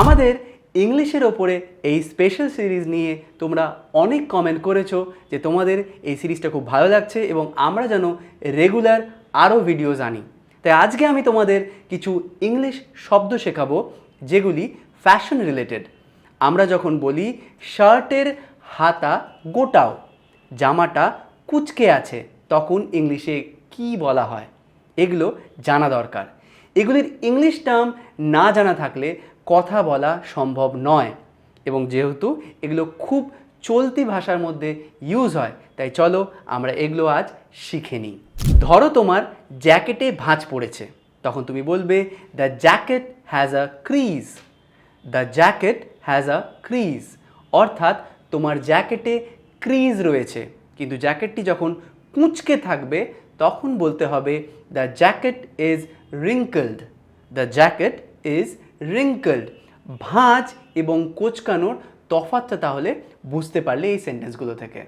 আমাদের ইংলিশের ওপরে এই স্পেশাল সিরিজ নিয়ে তোমরা অনেক কমেন্ট করেছ যে তোমাদের এই সিরিজটা খুব ভালো লাগছে এবং আমরা যেন রেগুলার আরও ভিডিওস আনি। তাই আজকে আমি তোমাদের কিছু ইংলিশ শব্দ শেখাবো, যেগুলি ফ্যাশন রিলেটেড আমরা যখন বলি শার্টের হাতা গোটাও, জামাটা কুচকে আছে, তখন ইংলিশে কি বলা হয়? এগুলো জানা দরকার। এগুলির ইংলিশ টার্ম না জানা থাকলে কথা বলা সম্ভব নয়। এবং যেহেতু এগুলো খুব চলতি ভাষার মধ্যে ইউজ হয়, তাই চলো আমরা এগুলো আজ শিখে নিই। ধরো তোমার জ্যাকেটে ভাঁজ পড়েছে। তখন তুমি বলবে the jacket has a crease the jacket has a crease অর্থাৎ তোমার জ্যাকেটে ক্রিজ রয়েছে। কিন্তু জ্যাকেটটি যখন কুঁচকে থাকবে তখন বলতে হবে the jacket is wrinkled the jacket is wrinkled ভাঁজ এবং কোচকানোর তফাৎটা তাহলে বুঝতে পারলে এই সেন্টেন্সগুলো থেকে।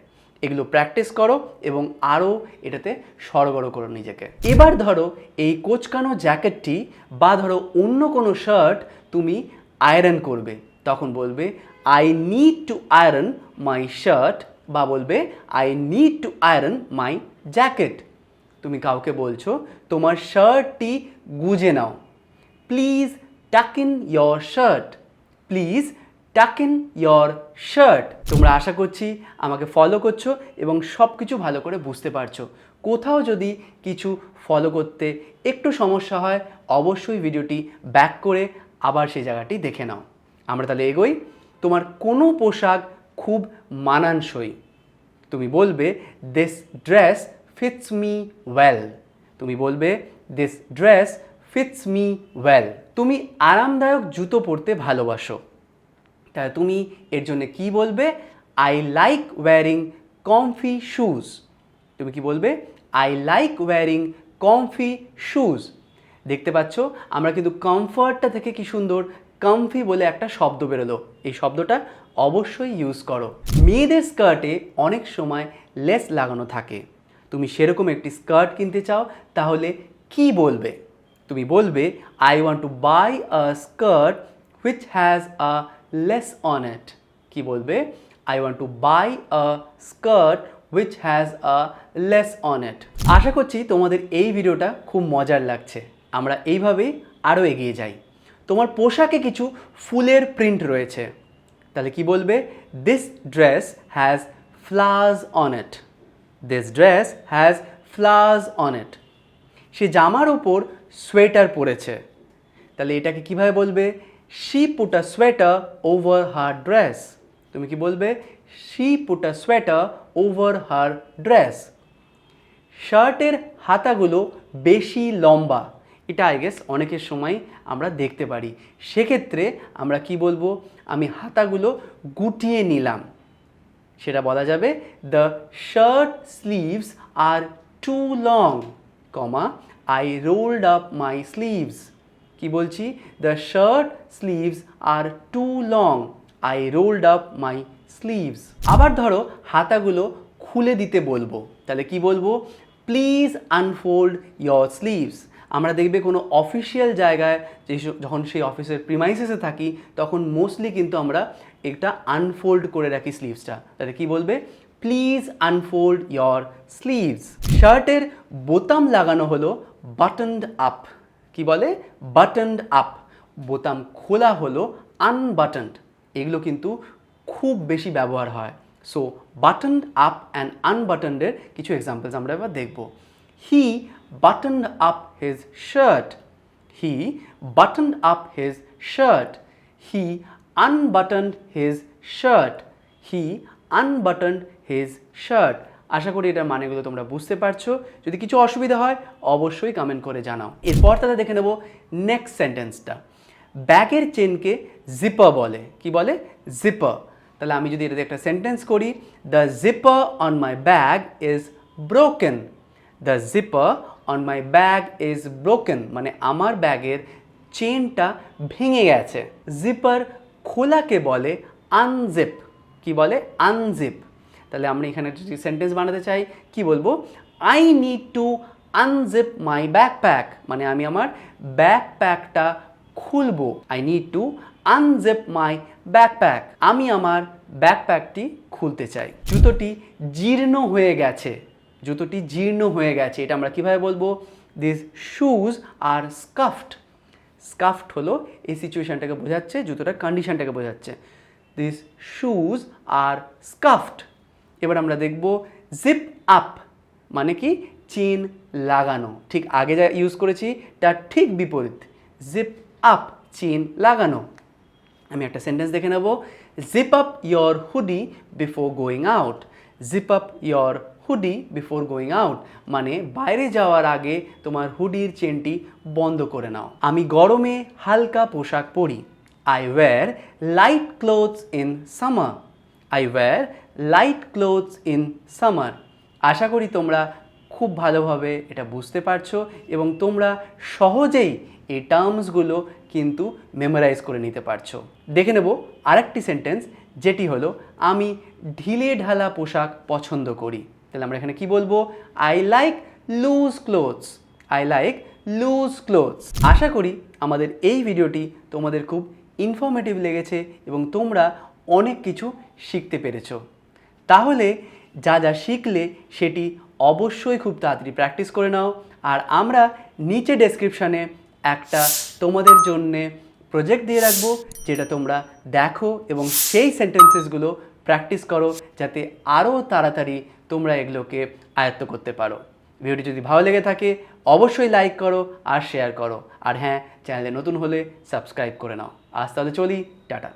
এগুলো প্র্যাকটিস করো এবং আরও এটাতে সরগড় করো নিজেকে। এবার ধরো এই কোচকানো জ্যাকেটটি বা ধরো অন্য কোনো শার্ট তুমি আয়রন করবে। তখন বলবে I need to iron my shirt বা বলবে I need to iron my jacket তুমি কাউকে বলছো, তোমার শার্টটি গুজে নাও। Please tuck in your shirt please tuck in your shirt তোমরা আশা করছি আমাকে ফলো করছ এবং সব কিছু ভালো করে বুঝতে পারছ। কোথাও যদি কিছু ফলো করতে একটু সমস্যা হয়, অবশ্যই ভিডিওটি ব্যাক করে আবার সেই জায়গাটি দেখে নাও। আমরা তাহলে এগোই। তোমার কোনো পোশাক খুব মানানসই। তুমি বলবে this dress fits me well তুমি বলবে this dress fits me well তুমি আরামদায়ক জুতো পরতে ভালোবাসো। তাহলে তুমি এর জন্য কি বলবে? I like wearing comfy shoes তুমি কি বলবে? I like wearing comfy shoes দেখতে পাচ্ছ, আমরা কিন্তু কমফর্টটা থেকে কি সুন্দর? কমফি বলে একটা শব্দ বেরোলো। এই শব্দটা অবশ্যই ইউজ করো। মেয়েদের স্কার্টে অনেক সময় লেস লাগানো থাকে। তুমি সেরকম একটি স্কার্ট কিনতে চাও, তাহলে কি বলবে? তুমি বলবে I want to buy a skirt which has a lace on it কি বলবে? I want to buy a skirt which has a lace on it আশা করছি তোমাদের এই ভিডিওটা খুব মজার লাগছে। আমরা এইভাবেই আরও এগিয়ে যাই। তোমার পোশাকে কিছু ফুলের প্রিন্ট রয়েছে। তাহলে কি বলবে? This dress has flowers on it this dress has flowers on it সে জামার উপর সোয়েটার পরেছে। তাহলে এটাকে কীভাবে বলবে? She put sweater over her dress তুমি কি বলবে? She put sweater over her dress শার্টের হাতাগুলো বেশি লম্বা। এটা আই গেস অনেকের সময় আমরা দেখতে পারি। সেক্ষেত্রে আমরা কি বলব? আমি হাতাগুলো গুটিয়ে নিলাম। সেটা বলা যাবে the shirt sleeves are too long comma I rolled up my sleeves কি বলছি? The shirt sleeves are too long I rolled up my sleeves আবার ধরো, হাতাগুলো খুলে দিতে বলব। তাহলে কি বলব? প্লিজ আনফোল্ড ইয়োর স্লিভস আমরা দেখবে কোনো অফিসিয়াল জায়গায় যে যখন সেই অফিসের প্রিমাইসেসে থাকি, তখন মোস্টলি কিন্তু আমরা এটা আনফোল্ড করে রাখি স্লিভসটা তাহলে কি বলবে? প্লিজ আনফোল্ড ইয়োর স্লিভস শার্টের বোতাম লাগানো হলো বাটনড আপ কি বলে? বাটনড আপ বোতাম খোলা হলো আনবাটনড এগুলো কিন্তু খুব বেশি ব্যবহার হয়। সো বাটনড আপ অ্যান্ড আনবাটনডের কিছু এক্সাম্পলস আমরা এবার দেখব। He buttoned up his shirt he buttoned up his shirt he unbuttoned his shirt he unbuttoned his shirt আশা করি এটার মানেগুলো তোমরা বুঝতে পারছ। যদি কিছু অসুবিধা হয়, অবশ্যই কমেন্ট করে জানাও। এরপর তাহলে দেখে নেব নেক্সট সেন্টেন্সটা ব্যাগের চেনকে জিপার বলে। কি বলে? জিপার তাহলে আমি যদি এটাতে একটা সেন্টেন্স করি the zipper on my bag is broken the zipper on my bag is broken মানে আমার ব্যাগের চেনটা ভেঙে গেছে। জিপার খোলাকে বলে আনজিপ কি বলে? আনজিপ তাহলে আমরা এখানে সেন্টেন্স বানাতে চাই, কি বলব? I need to unzip my backpack মানে আমি আমার ব্যাকপ্যাকটা খুলবো। I need to unzip my backpack আমি আমার ব্যাকপ্যাকটি খুলতে চাই। জুতোটি জীর্ণ হয়ে গেছে। জুতোটি জীর্ণ হয়ে গেছে। এটা আমরা কীভাবে বলব? দিস শুজ আর স্কাফট স্কাফট হলো এই সিচুয়েশানটাকে বোঝাচ্ছে, জুতোটার কন্ডিশানটাকে বোঝাচ্ছে। দিস শুজ আর স্কাফট এবার আমরা দেখব জিপ আপ মানে কি? চেন লাগানো। ঠিক আগে যা ইউজ করেছি, তার ঠিক বিপরীত। জিপ আপ চেন লাগানো। আমি একটা সেন্টেন্স দেখে নেব। Zip up your hoodie before going out zip up your hoodie before going out মানে বাইরে যাওয়ার আগে তোমার হুডির চেনটি বন্ধ করে নাও। আমি গরমে হালকা পোশাক পরি। I wear light clothes in summer I wear light clothes in summer আশা করি তোমরা খুব ভালোভাবে এটা বুঝতে পারছ এবং তোমরা সহজেই এই টার্মসগুলো কিন্তু মেমোরাইজ করে নিতে পারছ। দেখে নেব আরেকটি সেন্টেন্স যেটি হলো, আমি ঢিলে ঢালা পোশাক পছন্দ করি। তাহলে আমরা এখানে কি বলব? I like loose clothes I like loose clothes আশা করি আমাদের এই ভিডিওটি তোমাদের খুব ইনফরমেটিভ লেগেছে এবং তোমরা অনেক কিছু শিখতে পেরেছ। তাহলে যা যা শিখলে সেটি অবশ্যই খুব তাড়াতাড়ি প্র্যাকটিস করে নাও। আর আমরা নিচে ডেসক্রিপশানে একটা তোমাদের জন্যে প্রজেক্ট দিয়ে রাখব, যেটা তোমরা দেখো এবং সেই সেন্টেন্সেসগুলো প্র্যাকটিস করো, যাতে আরও তাড়াতাড়ি তোমরা এগুলোকে আয়ত্ত করতে পারো। ভিডিওটি যদি ভালো লেগে থাকে, অবশ্যই লাইক করো আর শেয়ার করো। আর হ্যাঁ চ্যানেলে নতুন হলে সাবস্ক্রাইব করে নাও। আজ তাহলে চলি, টাটা।